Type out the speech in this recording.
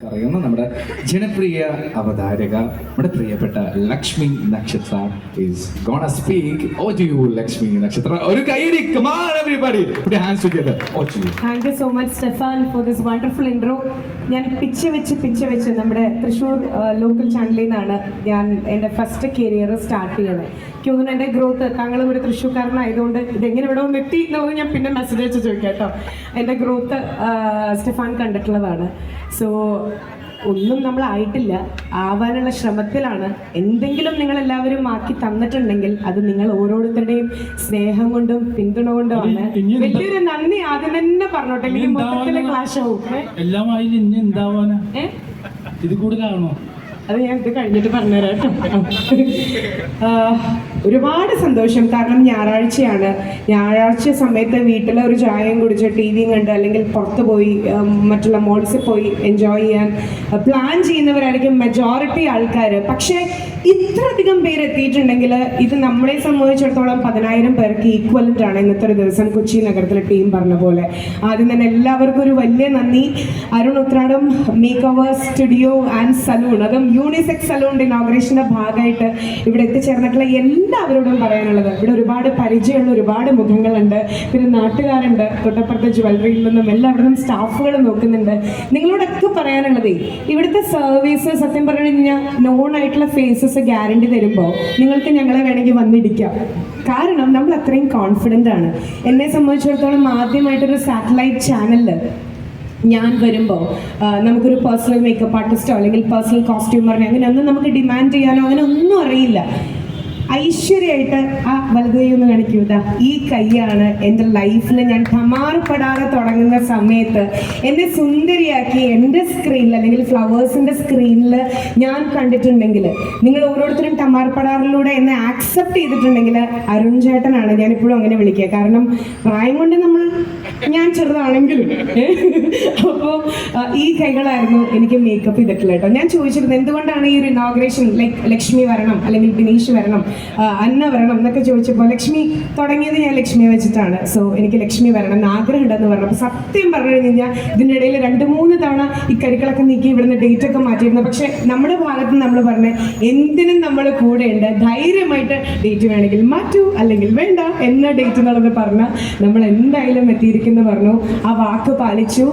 അറിയുന്ന നമ്മുടെ ജനപ്രിയ അവതാരക നമ്മുടെ പ്രിയപ്പെട്ട Lakshmi Nakshatra is gonna speak over to you Lakshmi Nakshatra? ഒരു കൈയടി come on everybody put hands together over to you thank you so much Stefan for this wonderful intro ഞാൻ pitch വെച്ച് pitch വെച്ച് നമ്മുടെ തൃശ്ശൂർ ലോക്കൽ ചാനലിൽ നിന്നാണ് ഞാൻ എന്റെ ഫസ്റ്റ് കരിയർ സ്റ്റാർട്ട് ചെയ്യണത് എനിക്ക് തോന്നുന്നു എന്റെ ഗ്രോത്ത് താങ്കളും ഒരു തൃശ്ശൂർക്കാരനായതുകൊണ്ട് ഇതെങ്ങനെ ഇവിടെ ഒന്ന് എത്തി എന്നുള്ളത് ഞാൻ പിന്നെ മെസ്സേജ് അയച്ച് ചോദിക്കാം കേട്ടോ. എന്റെ ഗ്രോത്ത് സ്റ്റെഫാൻ കണ്ടിട്ടുള്ളതാണ്. സോ ഒന്നും നമ്മൾ ആയിട്ടില്ല ആവാനുള്ള ശ്രമത്തിലാണ്. എന്തെങ്കിലും നിങ്ങൾ എല്ലാവരും ആക്കി തന്നിട്ടുണ്ടെങ്കിൽ അത് നിങ്ങൾ ഓരോരുത്തരുടെയും സ്നേഹം കൊണ്ടും പിന്തുണ കൊണ്ടുമാണ് വലിയൊരു നന്ദി ആദ്യം തന്നെ പറഞ്ഞോട്ടെ. മൊത്തത്തിലെ ക്ലാഷ് ആവും ഇനി എന്താവാനാ? ഇത് കൂടുതലാണോ? അത് ഞാൻ ഇത് കഴിഞ്ഞിട്ട് പറഞ്ഞുതരാം കേട്ടോ. ഒരുപാട് സന്തോഷം. കാരണം ഞായറാഴ്ചയാണ്. ഞായറാഴ്ച സമയത്ത് വീട്ടിലെ ഒരു ചായയും കുടിച്ച് ടി വിയും കണ്ട് അല്ലെങ്കിൽ പുറത്ത് പോയി മറ്റുള്ള മോൾസിൽ പോയി എൻജോയ് ചെയ്യാൻ പ്ലാൻ ചെയ്യുന്നവരായിരിക്കും മെജോറിറ്റി ആൾക്കാർ പക്ഷേ ഇത്രയധികം പേര് എത്തിയിട്ടുണ്ടെങ്കിൽ ഇത് നമ്മളെ സംബന്ധിച്ചിടത്തോളം പതിനായിരം പേർക്ക് ഈക്വലന്റ് ആണ് ഇന്നത്തെ ഒരു ദിവസം കൊച്ചി നഗരത്തിലെ ടീം പറഞ്ഞ പോലെ. ആദ്യം തന്നെ എല്ലാവർക്കും ഒരു വലിയ നന്ദി. Arun Uthradam make over studio and salon അതും യൂണിസെക്സ് സലൂണിന്റെ ഇനോഗ്രേഷന്റെ ഭാഗമായിട്ട് ഇവിടെ എത്തിച്ചേർന്നിട്ടുള്ള എല്ലാവരോടും പറയാനുള്ളത്. ഇവിടെ ഒരുപാട് പരിചയമുള്ള ഒരുപാട് മുഖങ്ങളുണ്ട്. പിന്നെ നാട്ടുകാരുണ്ട്. തൊട്ടപ്പുറത്തെ ജ്വല്ലറിയിൽ നിന്നും എല്ലാവരും സ്റ്റാഫുകൾ നോക്കുന്നുണ്ട്. നിങ്ങളോടൊക്കെ പറയാനുള്ളത് ഇവിടുത്തെ സർവീസ് സത്യം പറഞ്ഞു കഴിഞ്ഞാൽ നോൺ ആയിട്ടുള്ള ഫേസസ് ഗ്യാരണ്ടി തരുമ്പോൾ നിങ്ങൾക്ക് ഞങ്ങളെ വേണമെങ്കിൽ വന്നിടിക്കാം. കാരണം നമ്മൾ അത്രയും കോൺഫിഡന്റ് ആണ്. എന്നെ സംബന്ധിച്ചിടത്തോളം ആദ്യമായിട്ടൊരു സാറ്റലൈറ്റ് ചാനലിൽ ഞാൻ വരുമ്പോൾ നമുക്കൊരു പേഴ്സണൽ മേക്കപ്പ് ആർട്ടിസ്റ്റോ അല്ലെങ്കിൽ പേഴ്സണൽ കോസ്റ്റ്യൂമറിനെ അങ്ങനെ ഒന്നും നമുക്ക് ഡിമാൻഡ് ചെയ്യാനോ അങ്ങനെ ഒന്നും അറിയില്ല. ഐശ്വര്യമായിട്ട് ആ വലത് കൈ ഒന്ന് ഈ കൈയാണ് എന്റെ ലൈഫിൽ ഞാൻ ടമാറുപെടാതെ തുടങ്ങുന്ന സമയത്ത് എന്നെ സുന്ദരിയാക്കി എന്റെ സ്ക്രീനിൽ അല്ലെങ്കിൽ ഫ്ലവേഴ്സിന്റെ സ്ക്രീനിൽ ഞാൻ കണ്ടിട്ടുണ്ടെങ്കിൽ നിങ്ങൾ ഓരോരുത്തരും ടമാർപ്പെടാറിലൂടെ എന്നെ ആക്സെപ്റ്റ് ചെയ്തിട്ടുണ്ടെങ്കിൽ അരുൺ ചേട്ടനാണ് ഞാനിപ്പോഴും അങ്ങനെ വിളിക്കുക. കാരണം പ്രായം കൊണ്ട് നമ്മൾ ഞാൻ ചെറുതാണെങ്കിലും അപ്പോൾ ഈ കൈകളായിരുന്നു എനിക്ക് മേക്കപ്പ് ചെയ്തിട്ടുള്ളത് കേട്ടോ. ഞാൻ ചോദിച്ചിരുന്നു എന്തുകൊണ്ടാണ് ഈ ഒരു ഇനോഗ്രേഷൻ ലൈക്ക് ലക്ഷ്മി വരണം അല്ലെങ്കിൽ ബിനീഷ് വരണം അന്ന വരണം എന്നൊക്കെ ചോദിച്ചപ്പോൾ ലക്ഷ്മി തുടങ്ങിയത് ഞാൻ ലക്ഷ്മിയെ വെച്ചിട്ടാണ്. സോ എനിക്ക് ലക്ഷ്മി വരണം എന്ന് ആഗ്രഹമുണ്ടെന്ന് പറഞ്ഞു അപ്പോൾ സത്യം പറഞ്ഞു കഴിഞ്ഞാൽ ഇതിന്റെ ഇടയിൽ രണ്ട് മൂന്ന് തവണ ഈ കരുക്കളൊക്കെ നീക്കി ഇവിടുന്ന് ഡേറ്റ് ഒക്കെ മാറ്റിയിരുന്നു. പക്ഷേ നമ്മുടെ ഭാഗത്ത് നമ്മൾ പറഞ്ഞ എന്തിനും നമ്മൾ കൂടെ ഉണ്ട് ധൈര്യമായിട്ട് ഡേറ്റ് വേണമെങ്കിൽ മാറ്റൂ അല്ലെങ്കിൽ വേണ്ട എന്ന ഡേറ്റ് എന്നുള്ളത് പറഞ്ഞ നമ്മൾ എന്തായാലും എത്തിയിരിക്കുന്നു പറഞ്ഞു. ആ വാക്ക് പാലിച്ചു.